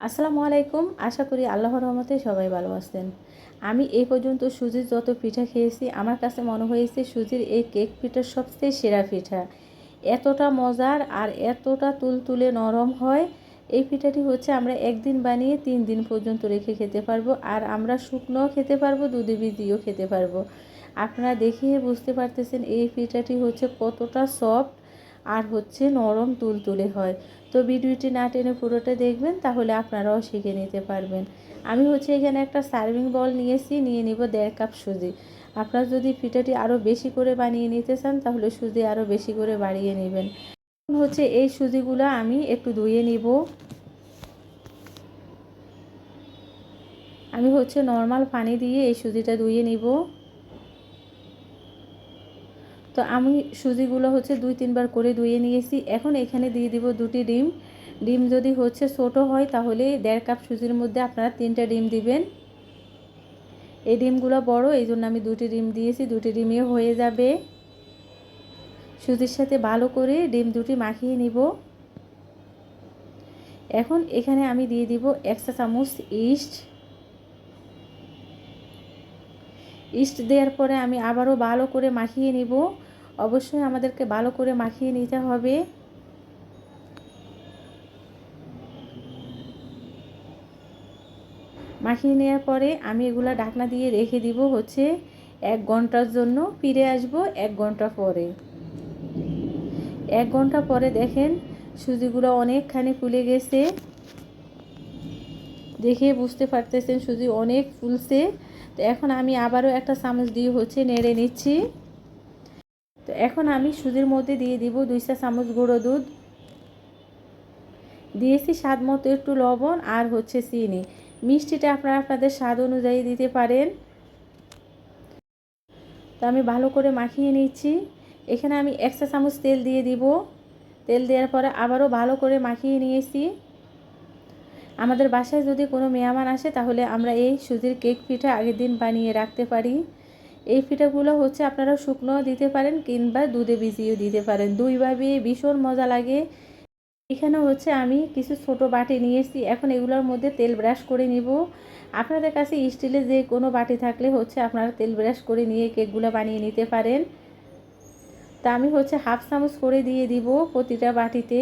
আসসালামু আলাইকুম। আশা করি আল্লাহর রহমতে সবাই ভালো আছেন। আমি এই পর্যন্ত সুজির যত পিঠা খেয়েছি, আমার কাছে মনে হয়েছে সুজির এই কেক পিঠা সবচেয়ে সেরা পিঠা। এতটা মজার আর এতটা তুলতুলে নরম হয়, এই পিঠাটি হচ্ছে আমরা একদিন বানিয়ে তিন দিন পর্যন্ত রেখে খেতে পারব আর আমরা শুকনোও খেতে পারব, দুধে ভিজিয়েও খেতে পারব। আপনারা দেখিয়ে বুঝতে পারতেছেন এই পিঠাটি হচ্ছে কতটা সফট আর হচ্ছে নরম তুলতুলে হয়। তো ভিডিওটি না টেনে পুরোটা দেখবেন, তাহলে আপনারাও শিখে নিতে পারবেন। আমি হচ্ছে এখানে একটা সার্ভিং বল নিয়েছি, নিয়ে নিব দেড় কাপ সুজি। আপনারা যদি পিঠাটি আরও বেশি করে বানিয়ে নিতে চান, তাহলে সুজি আরও বেশি করে বাড়িয়ে নেবেন। হচ্ছে এই সুজিগুলো আমি একটু ধুয়ে নিব। আমি হচ্ছে নর্মাল পানি দিয়ে এই সুজিটা ধুয়ে নিব। তো আমি সুজিগুলো হচ্ছে দুই, তিনবার করে ধুয়ে নিয়েছি। এখন এখানে দিয়ে দিব দুটি ডিম। ডিম যদি হচ্ছে ছোটো হয় তাহলে দেড় কাপ সুজির মধ্যে আপনারা তিনটা ডিম দিবেন। এই ডিমগুলো বড়, এই জন্য আমি দুটি ডিম দিয়েছি। দুটি ডিমে হয়ে যাবে। সুজির সাথে ভালো করে ডিম দুটি মাখিয়ে নিব। এখন এখানে আমি দিয়ে দিব একশো চামচ ইস্ট। ইস্ট দেওয়ার পরে আমি আবারও ভালো করে মাখিয়ে নিব। অবশ্যই আমাদেরকে ভালো করে মাখিয়ে নিতে হবে। মাখিয়ে নেওয়ার পরে আমি এগুলো ঢাকনা দিয়ে রেখে দিব হচ্ছে এক ঘণ্টার জন্য। ফিরে আসব এক ঘণ্টা পরে। এক ঘণ্টা পরে দেখেন সুজিগুলো অনেকখানি ফুলে গেছে। দেখে বুঝতে পারতেছেন সুজি অনেক ফুলছে। তো এখন আমি আবারও একটা চামচ দিয়ে হচ্ছে নেড়ে নিচ্ছি। এখন আমি সুজির মধ্যে দিয়ে দিব দুই চা চামচ গুঁড়ো দুধ। দিয়েছি স্বাদ মতো একটু লবণ আর হচ্ছে চিনি। মিষ্টিটা আপনারা আপনাদের স্বাদ অনুযায়ী দিতে পারেন। তো আমি ভালো করে মাখিয়ে নিচ্ছি। এখানে আমি এক চা চামচ তেল দিয়ে দিব। তেল দেওয়ার পরে আবারও ভালো করে মাখিয়ে নিয়েছি। আমাদের বাসায় যদি কোনো মেহমান আসে তাহলে আমরা এই সুজির কেক পিঠা আগের দিন বানিয়ে রাখতে পারি। এই পিঠাগুলো হচ্ছে আপনারা শুকনো দিতে পারেন কিংবা দুধে ভিজিয়েও দিতে পারেন। দুইভাবে ভীষণ মজা লাগে। এখানে হচ্ছে আমি কিছু ছোট বাটি নিয়েছি এখন এগুলোর মধ্যে তেল ব্রাশ করে নিব। আপনাদের কাছে স্টিলের যে কোনো বাটি থাকলে হচ্ছে আপনারা তেল ব্রাশ করে নিয়ে কেকগুলো বানিয়ে নিতে পারেন। তা আমি হচ্ছে হাফ চামচ করে দিয়ে দিব প্রতিটা বাটিতে।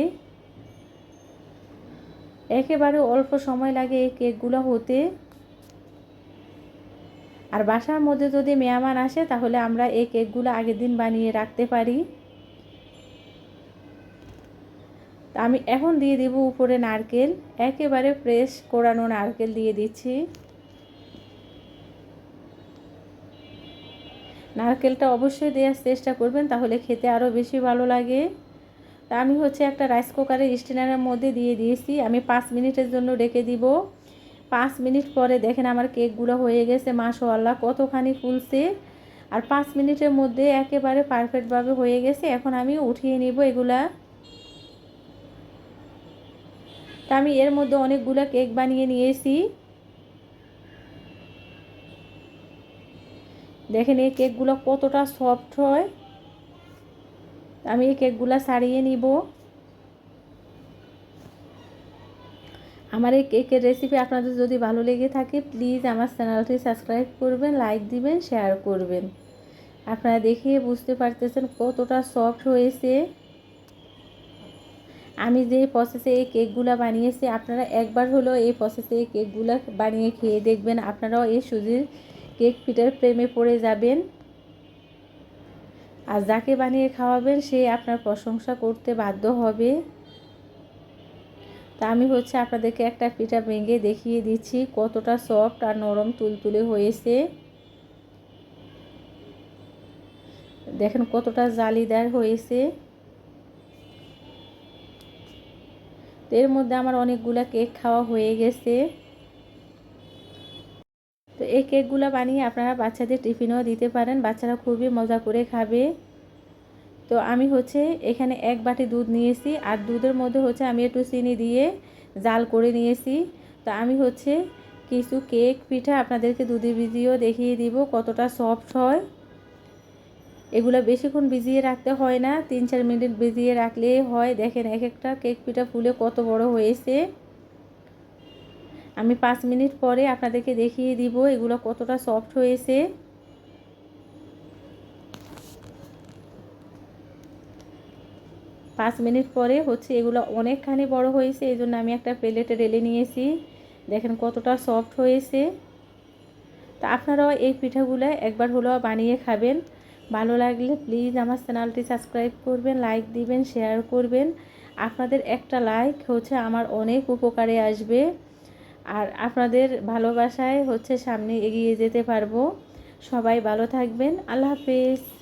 একেবারে অল্প সময় লাগে এই কেকগুলো হতে। আর বাসার মধ্যে যদি মেহমান আসে, তাহলে আমরা এই কেকগুলো আগের দিন বানিয়ে রাখতে পারি। তা আমি এখন দিয়ে দিব উপরে নারকেল। একেবারে ফ্রেশ কোরানো নারকেল দিয়ে দিচ্ছি। নারকেলটা অবশ্যই দেওয়ার চেষ্টা করবেন, তাহলে খেতে আরও বেশি ভালো লাগে। তা আমি হচ্ছে একটা রাইস কুকারের স্টেনারের মধ্যে দিয়ে দিয়েছি। আমি পাঁচ মিনিটের জন্য রেখে দিব। পাঁচ মিনিট পরে দেখেন আমার কেকগুলো হয়ে গেছে, মাশাআল্লাহ, কতখানি ফুলছে আর পাঁচ মিনিটের মধ্যে একেবারে পারফেক্টভাবে হয়ে গেছে, এখন আমি উঠিয়ে নিব এগুলা। তা আমি এর মধ্যে অনেকগুলো কেক বানিয়ে নিয়েছি। দেখেন এই কেকগুলো কতটা সফট হয়। আমি এই কেকগুলো সারিয়ে নিব। আমার এই কেকের রেসিপি আপনাদের যদি ভালো লেগে থাকে প্লিজ আমার চ্যানেলটি সাবস্ক্রাইব করবেন লাইক দিবেন শেয়ার করবেন। আপনারা দেখে বুঝতে পারতেছেন কতটা সফট হয়েছে। আমি যে প্রসেসে এই কেকগুলো বানিয়েছি, আপনারা একবার হলো এই প্রসেসে এই কেকগুলো বানিয়ে খেয়ে দেখবেন, আপনারাও এই সুজির কেক পিঠার প্রেমে পড়ে যাবেন। আর যাকে বানিয়ে খাওয়াবেন, সে আপনার প্রশংসা করতে বাধ্য হবে। তা আমি হচ্ছে আপনাদেরকে একটা পিঠা ভেঙে দেখিয়ে দিচ্ছি, কতটা সফট আর নরম তুলতুলে হয়েছে। দেখেন কতটা জালিদার হয়েছে। এর মধ্যে আমার অনেকগুলো কেক খাওয়া হয়ে গেছে। তো এই কেকগুলো বানিয়ে আপনারা বাচ্চাদের টিফিনও দিতে পারেন, বাচ্চারা খুবই মজা করে খাবে। তো আমি হচ্ছে এখানে এক বাটি দুধ নিয়েছি আর দুধের মধ্যে হচ্ছে আমি একটু চিনি দিয়ে জাল করে নিয়েছি। তো আমি হচ্ছে কিছু কেক পিঠা আপনাদেরকে দুধে ভিজিয়েও দেখিয়ে দিব কতটা সফট হয়। এগুলো বেশিক্ষণ ভিজিয়ে রাখতে হয় না, তিন চার মিনিট ভিজিয়ে রাখলে হয়। দেখেন এক একটা কেক পিঠা ফুলে কত বড় হয়েছে। আমি পাঁচ মিনিট পরে আপনাদেরকে দেখিয়ে দিব এগুলো কতটা সফট হয়েছে। পাঁচ মিনিট পরে হচ্ছে এগুলো অনেকখানি বড় হয়েছে, এই জন্য আমি একটা প্লেটে ঢেলে নিয়েছি। দেখেন কতটা সফট হয়েছে। তা আপনারাও এই পিঠাগুলো একবার হলেও বানিয়ে খাবেন। ভালো লাগলে প্লিজ আমার চ্যানেলটি সাবস্ক্রাইব করবেন লাইক দিবেন শেয়ার করবেন। আপনাদের একটা লাইক হচ্ছে আমার অনেক উপকারে আসবে। আর আপনাদের ভালোবাসায় হচ্ছে সামনে এগিয়ে যেতে পারব। সবাই ভালো থাকবেন, আল্লাহ হাফেজ।